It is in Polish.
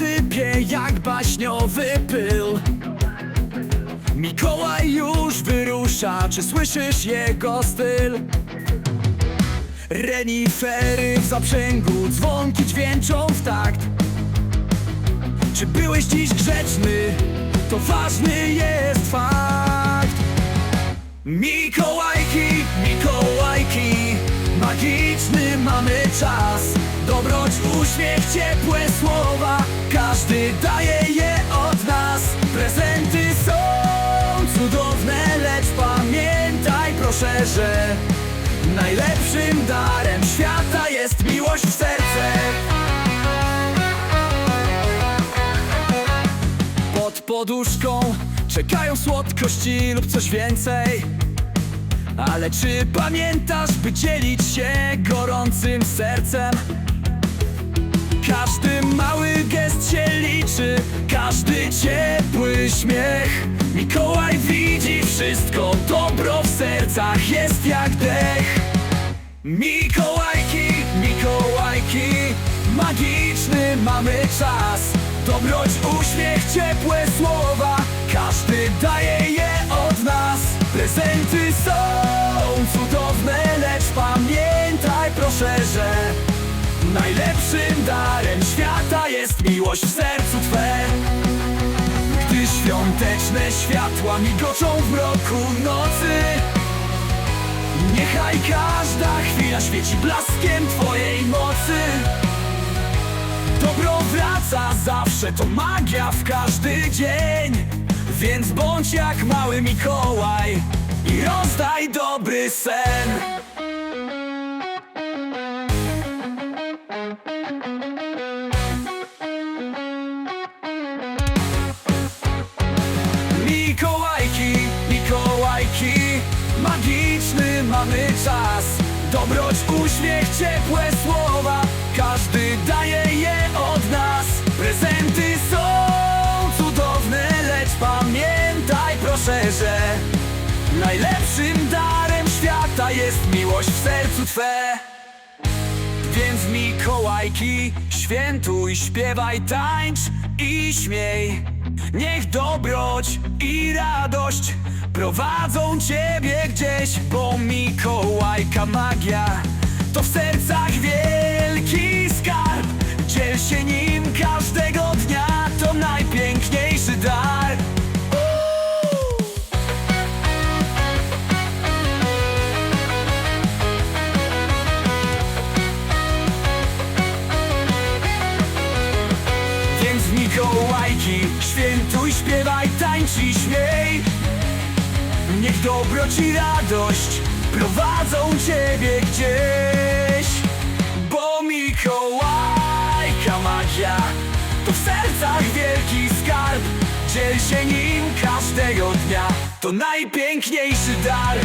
niebie jak baśniowy pył. Mikołaj już wyrusza, czy słyszysz jego styl? Renifery w zaprzęgu, dzwonki dźwięczą w takt. Czy byłeś dziś grzeczny? To ważny jest fakt. Mikołajki, Mikołajki Magiczny mamy czas. Dobroć, uśmiech, ciepłe słowa że Najlepszym darem świata jest miłość w serce. Pod poduszką czekają słodkości lub coś więcej. Ale czy pamiętasz, by dzielić się gorącym sercem? Każdy mały gest się liczy, każdy ciepły śmiech Mikołajki, magiczny mamy czas. Dobroć, uśmiech, ciepłe słowa, każdy daje je od nas. Prezenty są cudowne, lecz pamiętaj proszę, że Najlepszym darem świata jest miłość w sercu Twe. Gdy świąteczne światła migoczą w mroku nocy Niechaj każda chwila świeci blaskiem Twojej mocy. Dobro wraca zawsze, to magia w każdy dzień. Więc bądź jak mały Mikołaj I rozdaj dobry sen. Mikołajki, Mikołajki Magiczny mamy czas. Dobroć, uśmiech, ciepłe słowa. Każdy daje je od nas. Prezenty są cudowne Lecz pamiętaj proszę, że Najlepszym darem świata jest miłość w sercu Twe. Więc Mikołajki, świętuj, śpiewaj, tańcz i śmiej Niech dobroć i radość prowadzą ciebie gdzieś Bo Mikołajka magia to w Mikołajki, świętuj, śpiewaj, tańcz i śmiej. Niech dobroć i radość prowadzą ciebie gdzieś. Bo Mikołajka magia to w sercach wielki skarb. Dziel się nim każdego dnia, to najpiękniejszy dar